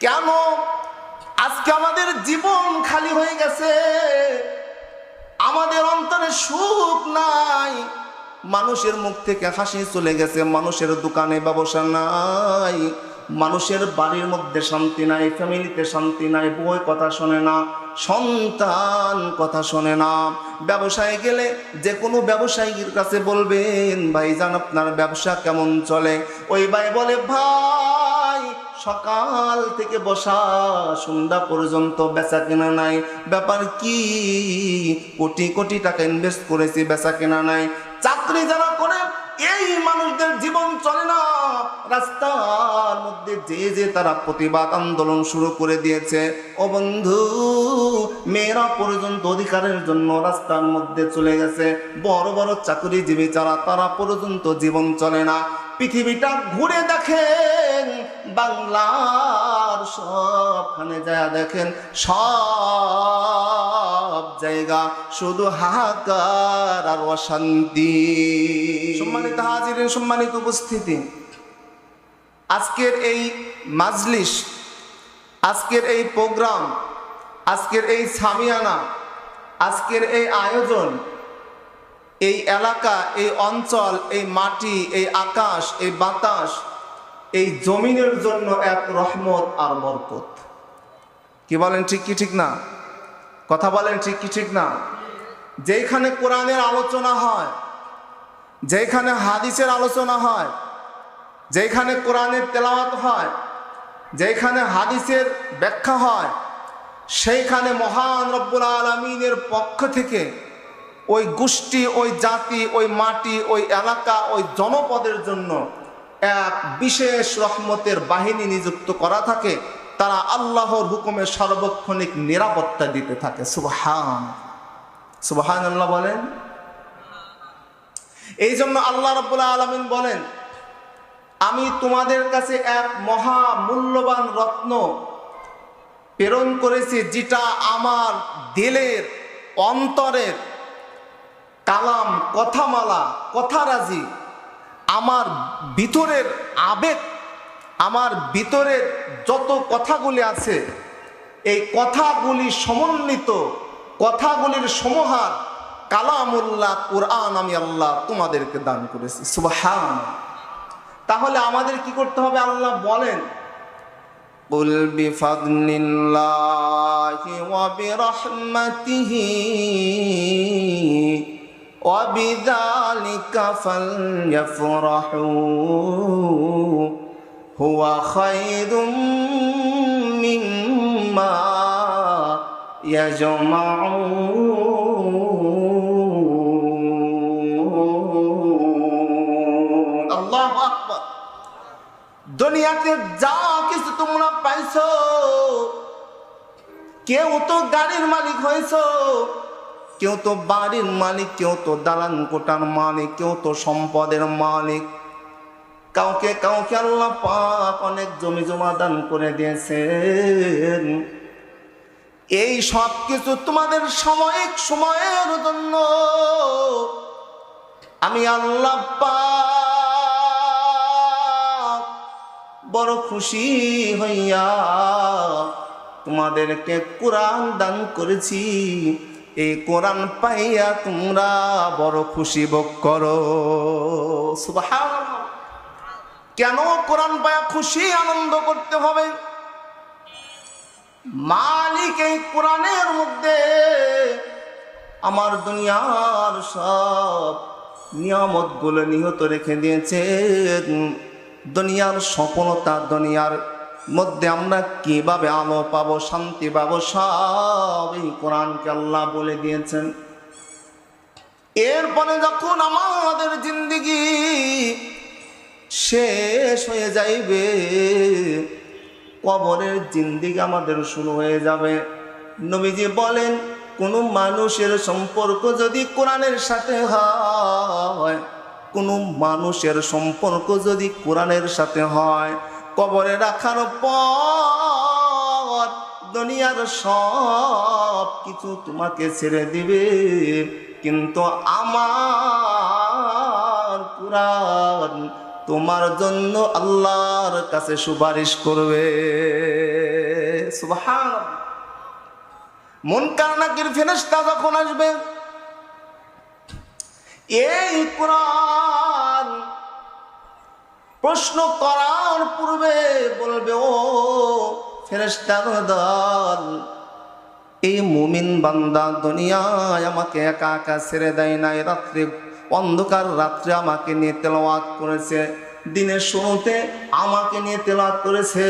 কেন? আজকে আমাদের জীবন খালি হয়ে গেছে। আমাদের অন্তরে সুখ নাই। মানুষের মুখ থেকে হাসি চলে গেছে। মানুষের দোকানে ব্যবসা নাই। মানুষের বাড়ির মধ্যে শান্তি নাই, ফ্যামিলিতে শান্তি নাই বই কথা শোনে না, সন্তান কথা শোনে না। ব্যবসায় গেলে যে কোনো ব্যবসায়ীর কাছে বলবেন ভাই ভাইজান, আপনার ব্যবসা কেমন চলে? ওই ভাই বলে, ভাই সকাল থেকে বসা, সন্ধ্যা পর্যন্ত বেচা কেনা নাই। ব্যাপার কি? কোটি কোটি টাকা ইনভেস্ট করেছি, বেচা কেনা নাই। চাকরি যারা করে, এই মানুষদের জীবন চলে না। রাস্তার মধ্যে যে যে তারা প্রতিবাদ আন্দোলন শুরু করে দিয়েছে। ও বন্ধু, মেয়েরা পর্যন্ত অধিকারের জন্য রাস্তার মধ্যে চলে গেছে। বড় বড় চাকরিজীবী যারা, তারা পর্যন্ত জীবন চলে না। পৃথিবীটা ঘুরে দেখেন বাংলার সবখানে যায়, দেখেন সব জায়গা শুধু হাহাকার আর অশান্তি। সম্মানিত হাজিরের সম্মানিত উপস্থিতি। আজকের এই মাজলিস, আজকের এই প্রোগ্রাম, আজকের এই সামিয়ানা, আজকের এই আয়োজন, এই এলাকা, এই অঞ্চল, এই মাটি, এই আকাশ, এই বাতাস এই জমিনের জন্য এক রহমত আর বরকত। কি বলেন ঠিক কি ঠিক না? কথা বলেন ঠিক কি ঠিক না? যেখানে কোরআনের আলোচনা হয় যেখানে হাদিসের আলোচনা হয় যেখানে কোরআনের তেলাওয়াত হয় যেখানে হাদিসের ব্যাখ্যা হয়, সেইখানে মহান রব্বুল আলমিনের পক্ষ থেকে ওই গোষ্ঠী, ওই জাতি, ওই মাটি, ওই এলাকা, ওই জনপদের জন্য এক বিশেষ রহমতের বাহিনী নিযুক্ত করা থাকে, তারা আল্লাহর হুকুমের সার্বক্ষণিক নিরাপত্তা দিতে থাকে। সুবহান। সুবহান আল্লাহ বলেন? এই জন্য আল্লাহ রব্বুল্লাহ আলমিন বলেন, আমি তোমাদের কাছে এক মহা মূল্যবান রত্ন প্রেরণ করেছি, যেটা আমার দিলের অন্তরের কালাম, কথামালা, কথারাজি আমার ভিতরের আবেগ আমার ভিতরের যত কথাগুলি আছে এই কথাগুলি সমন্বিত কথাগুলির সমাহার কালামুল্লাহ কোরআন আমি আল্লাহ তোমাদেরকে দান করেছি সুবহান তাহলে আমাদের কি করতে হবে আল্লাহ বলেন قل بفضل الله وبرحمته وبذلك فليفرحوا هو خير مما يجمعون الله أكبر দুনিয়াতে যা কিছু তোমরা পাইছো কেউ তো গাড়ির মালিক হয়েছ কেউ তো বাড়ির মালিক, কেউ তো দালান কোটার মালিক, কেউ তো সম্পদের মালিক। কাউকে কাউকে আল্লাহ পাক অনেক জমি জমা দান করে দিয়েছেন। এই সব কিছু তোমাদের সাময়িক সময়ের জন্য। আমি আল্লাহ পাক বড় খুশি হইয়া তোমাদেরকে কোরআন দান করেছি। এই কোরআন পাইয়া তোমরা বড় খুশি ভোগ করো। কেন কোরআন পাইয়া খুশি, আনন্দ করতে হবে? মালিক এই কোরআনের মধ্যে আমার দুনিয়ার সব নিয়ামতগুলো নিহত রেখে দিয়েছে দুনিয়ার সফলতা, দুনিয়ার মধ্যে আমরা কীভাবে আলো পাবো, শান্তি পাবো, সব এই কোরআনকে আল্লাহ বলে দিয়েছেন। এরপরে যখন আমাদের জিন্দিগি শেষ হয়ে যাইবে, কবরের জিন্দিগি আমাদের শুরু হয়ে যাবে। নবীজি বলেন, কোনো মানুষের সম্পর্ক যদি কোরআনের সাথে হয়, কোনো মানুষের সম্পর্ক যদি কোরআনের সাথে হয় কবরে রাখার পর দুনিয়ার সব কিছু তোমাকে ছেড়ে দিবে। কিন্তু আমার কোরআন তোমার জন্য আল্লাহর কাছে সুপারিশ করবে। মন কারনাকির ফেরেশতা যখন আসবে, এই কোরআন প্রশ্ন করার পূর্বে বলবে, ও ফেরেশতার দল এই মুমিন বান্দা দুনিয়ায় আমাকে একা একা ছেড়ে দেয় নাই। রাত্রে, অন্ধকার রাত্রে আমাকে নিয়ে তেলাওয়াত করেছে। দিনের শুরুতে আমাকে নিয়ে তেলাওয়াত করেছে।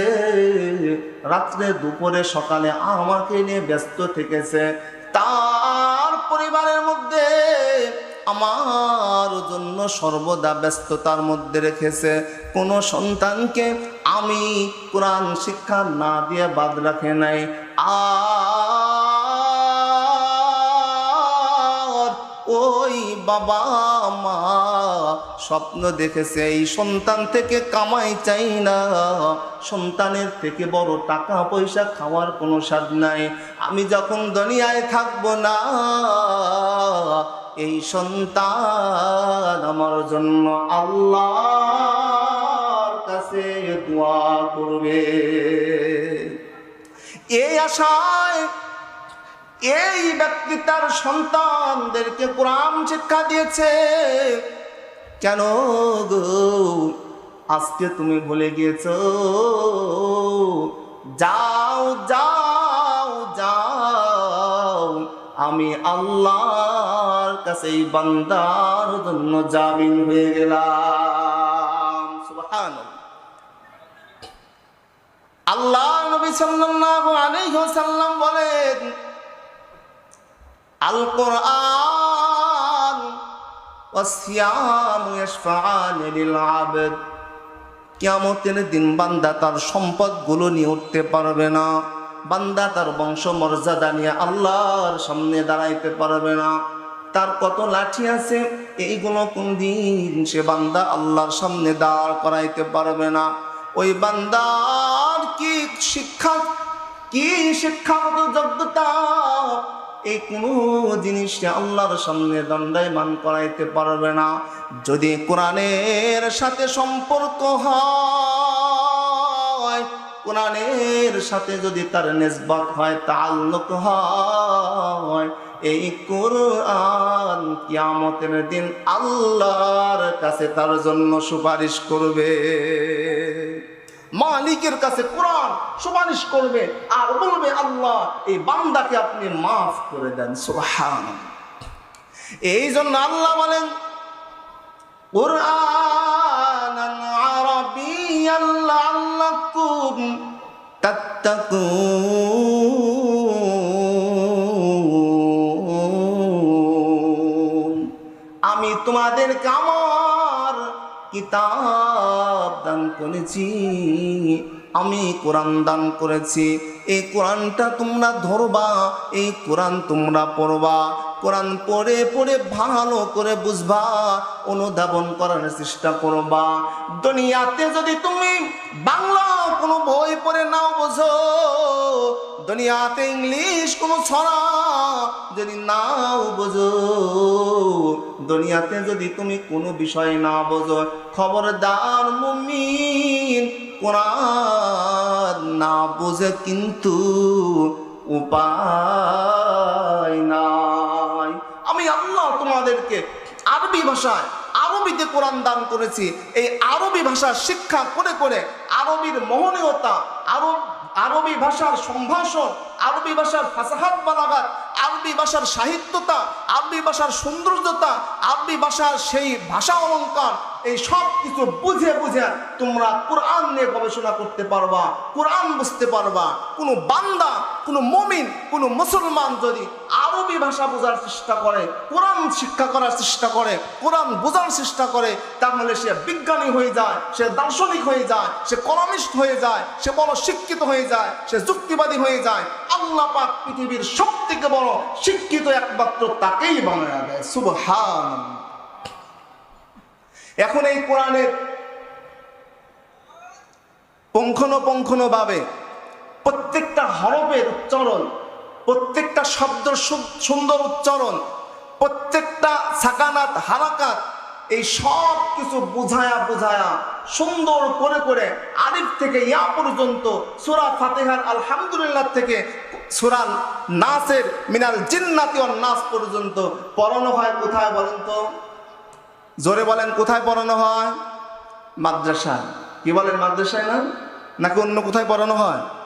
রাত্রে দুপুরে সকালে আমাকে নিয়ে ব্যস্ত থেকেছে। মধ্যে আমার জন্য সর্বদা ব্যস্ততার মধ্যে রেখেছে। কোনো সন্তানকে আমি কোরআন শিক্ষা না দিয়ে বাদ রাখে নাই। আর ওই বাবা মা স্বপ্ন দেখেছে, এই সন্তান থেকে কামাই চাই না। সন্তানের থেকে বড় টাকা পয়সা খাওয়ার কোনো স্বাদ নাই। আমি যখন দুনিয়ায় থাকব না এই সন্তান আমার জন্য আল্লাহর কাছে দোয়া করবে। এই আশায় এই ব্যক্তি তার সন্তানদেরকে কোরআন শিক্ষা দিয়েছে। কেন গো? আজকে তুমি ভুলে গিয়েছ? যাও যাও আমি আল্লাহর কাছে বান্দার জন্য জামিন হয়ে গেলাম। সুবহানাল্লাহ। আল্লাহ নবী সাল্লাল্লাহু আলাইহি ওয়াসাল্লাম বলেন আল কোরআন ওয়াসিয়াম ইয়াশফাআন লিল আবদ কিয়ামতের দিন বান্দা তার সম্পদগুলো নিয়ে উঠতে পারবে না। বান্দা তার বংশ মর্যাদা নিয়ে আল্লাহর সামনে দাঁড়াইতে পারবে না। তার কত লাঠি আছে, এইগুলো কোন দিন সে বান্দা আল্লাহর সামনে দাঁড় করাইতে পারবে না। ওই বান্দার কি শিক্ষা, কি শিক্ষাগত যোগ্যতা? এই কোনো জিনিস আল্লাহর সামনে দণ্ডায়মান করাইতে পারবে না। যদি কোরআনের সাথে সম্পর্ক হয় কোরআনের সাথে যদি তার নেসবত হয় তাল্লুক হয়, এই কোরআন কিয়ামতের দিন আল্লাহর কাছে তার জন্য সুপারিশ করবে। মালিকের কাছে কোরআন সুপারিশ করবে আর বলবে, আল্লাহ, এই বান্দাকে আপনি মাফ করে দেন। সুবহান এই জন্য আল্লাহ বলেন কোরআন তাত্তাকুন আমি তোমাদের কামার কিতাব দান করেছি। আমি কোরআন দান করেছি। এই কোরআনটা তোমরা ধরবা, এই কোরআন তোমরা পড়বা। কোরআন পড়ে পড়ে ভালো করে বুঝবা, অনুধাবন করার চেষ্টা করবা। দুনিয়াতে যদি তুমি বাংলা কোনো বই পড়ে নাও বোঝো। দুনিয়াতে ইংলিশ কোনো ছড়া যদি নাও বোঝো। দুনিয়াতে যদি তুমি কোনো বিষয় না বোঝো, খবরদার মুমিন কোরআন না বোঝে কিন্তু উপায় নাই। আমি আল্লাহ তোমাদেরকে আরবি ভাষায় আরবিতে কোরআন দান করেছি, এই আরবি ভাষা শিক্ষা করে করে আরবির মোহনীয়তা, আরব, আরবি ভাষার সম্ভাষণ, আরবি ভাষার ফাসাহাত বালাগাত, আরবি ভাষার সাহিত্যতা, আরবি ভাষার সৌন্দর্যতা, আরবি ভাষার সেই ভাষা অলঙ্কার এই সব কিছু বুঝে বুঝে তোমরা কোরআন নিয়ে গবেষণা করতে পারবা, কোরআন বুঝতে পারবা। কোনো বান্দা, কোনো মমিন, কোনো মুসলমান যদি আরবি ভাষা বোঝার চেষ্টা করে, কোরআন শিক্ষা করার চেষ্টা করে, কোরআন বোঝার চেষ্টা করে, তাহলে সে বিজ্ঞানী হয়ে যায়, সে দার্শনিক হয়ে যায়, সে কলামিস্ট হয়ে যায়, সে বড় শিক্ষিত হয়ে যায়, সে যুক্তিবাদী হয়ে যায়। আল্লাহ পাক পৃথিবীর সব থেকে বড় শিক্ষিত একমাত্র তাকেই বানায় দেয়। সুবহান এখন এই কোরআনের পুঙ্খানুপুঙ্খানু ভাবে প্রত্যেকটা হরফের উচ্চারণ, প্রত্যেকটা শব্দ সুন্দর উচ্চারণ, প্রত্যেকটা সাকানাত, হারাকাত, এই সব কিছু বুঝায়া বুঝায়া সুন্দর করে করে আলিফ থেকে ইয়া পর্যন্ত সুরা ফাতেহার আলহামদুলিল্লাহ থেকে সুরা নাসের মিনাল জিন্নাতি নাস পর্যন্ত পড়ানো হয় কোথায় বলেন তো? জোরে বলেন, কোথায় পড়ানো হয়? মাদ্রাসায় কি বলেন, মাদ্রাসায় না? নাকি অন্য কোথায় পড়ানো হয়?